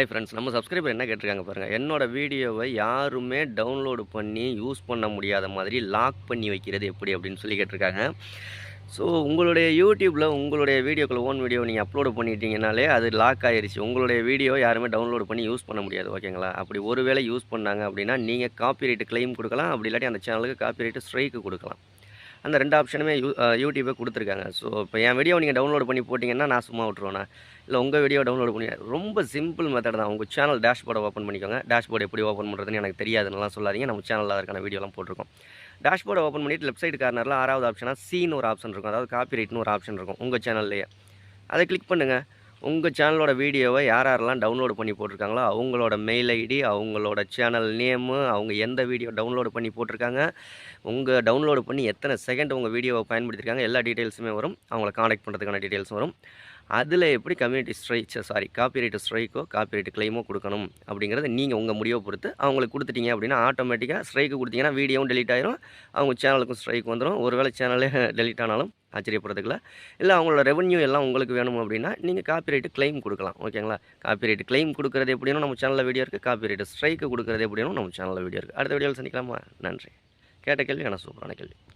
Hi friends நம்ம subscriber என்ன கேட்டிருக்காங்க பாருங்கள் என்னோட வீடியோவை யாருமே டவுன்லோடு பண்ணி யூஸ் பண்ண முடியாத மாதிரி லாக் பண்ணி வைக்கிறது எப்படி அப்படின்னு சொல்லி கேட்டிருக்காங்க. ஸோ உங்களுடைய யூடியூப்பில் உங்களுடைய வீடியோக்கள் ஓன் வீடியோ நீங்கள் அப்லோடு பண்ணிட்டீங்கனாலே அது லாக் ஆயிடுச்சு உங்களுடைய வீடியோ யாருமே டவுன்லோடு பண்ணி யூஸ் பண்ண முடியாது ஓகேங்களா அப்படி ஒருவேளை யூஸ் பண்ணாங்க அப்படின்னா நீங்கள் காப்பிரைட் கிளைம் கொடுக்கலாம். அப்படி இல்லாட்டி அந்த சேனலுக்கு காப்பிரைட் ஸ்ட்ரைக்கு கொடுக்கலாம். அந்த ரெண்டு ஆப்ஷனுமே யூ யூடியூபே கொடுத்துருக்காங்க. ஸோ இப்போ என் வீடியோ நீங்கள் டவுன்லோட் பண்ணி போட்டிங்கன்னா நான் சும்மா விட்ருவேண்ணா இல்லை உங்கள் வீடியோ டவுன்லோட் பண்ணி ரொம்ப சிம்பிள் மெத்தட் தான். உங்கள் சேனல் டேஷ்போர்டை ஓப்பன் பண்ணிக்கோங்க. டேஷ்போர்டு எப்படி ஓப்பன் பண்ணுறதுன்னு எனக்கு தெரியாதுன்னெலாம் சொல்லாதீங்க. நம்ம சேனலில் அதற்கான வீடியோலாம் போட்டிருக்கோம். டேஷ்போர்டை ஓப்பன் பண்ணிட்டு லெஃப்ட் சைடு கார்னரில் ஆறாவது ஆப்ஷனாக சீன் ஒரு ஆப்ஷன் இருக்கும். அதாவது காப்பிரைட்னு ஒரு ஆப்ஷன் இருக்கும் உங்கள் சேனல்லையே அதை கிளிக் பண்ணுங்கள் உங்கள் சேனலோட வீடியோவை யார் யாரெல்லாம் டவுன்லோட் பண்ணி போட்டிருக்காங்களோ அவங்களோட மெயில் ஐடி அவங்களோட சேனல் நேமு அவங்க எந்த வீடியோ டவுன்லோடு பண்ணி போட்டிருக்காங்க உங்கள் டவுன்லோடு பண்ணி எத்தனை செகண்ட் உங்கள் வீடியோவை பயன்படுத்தியிருக்காங்க எல்லா டீட்டெயில்ஸுமே வரும். அவங்கள காண்டாக்ட் பண்ணுறதுக்கான டீட்டெயில்ஸ் வரும். அதில் எப்படி கம்யூனிட்டி ஸ்ட்ரைக் சாரி காப்பிரைட் ஸ்ட்ரைக்கோ காப்பிரைட் கிளைமோ கொடுக்கணும் அப்படிங்கிறத நீங்கள் உங்கள் முடிவை பொறுத்து அவங்களுக்கு கொடுத்துட்டீங்க அப்படின்னா ஆட்டோமேட்டிக்காக ஸ்ட்ரைக்கு கொடுத்தீங்கன்னா வீடியோவும் டெலிட் ஆயிரும். அவங்க சேனலுக்கும் ஸ்ட்ரைக் வந்துடும் ஒருவேளை சேனலே டெலிட் ஆனாலும் ஆச்சரியப்படுறதுக்குல இல்லை அவங்களோட ரெவன்யூ எல்லாம் உங்களுக்கு வேணும் அப்படின்னா நீங்கள் காப்பிரைட்டு கிளைம் கொடுக்கலாம். ஓகேங்களா காப்பிரைட் கிளைம் கொடுக்குறது எப்படின்னு நம்ம சேனலில் வீடியோ இருக்குது காப்பிரைட் ஸ்ட்ரைக்கு கொடுக்குறது எப்படின்னு நம்ம சேனலில் வீடியோ இருக்குது அடுத்த வீடியோவில் சந்திக்கலாமா? நன்றி. கேட்ட கேள்வி ஆனால் சூப்பரான கேள்வி.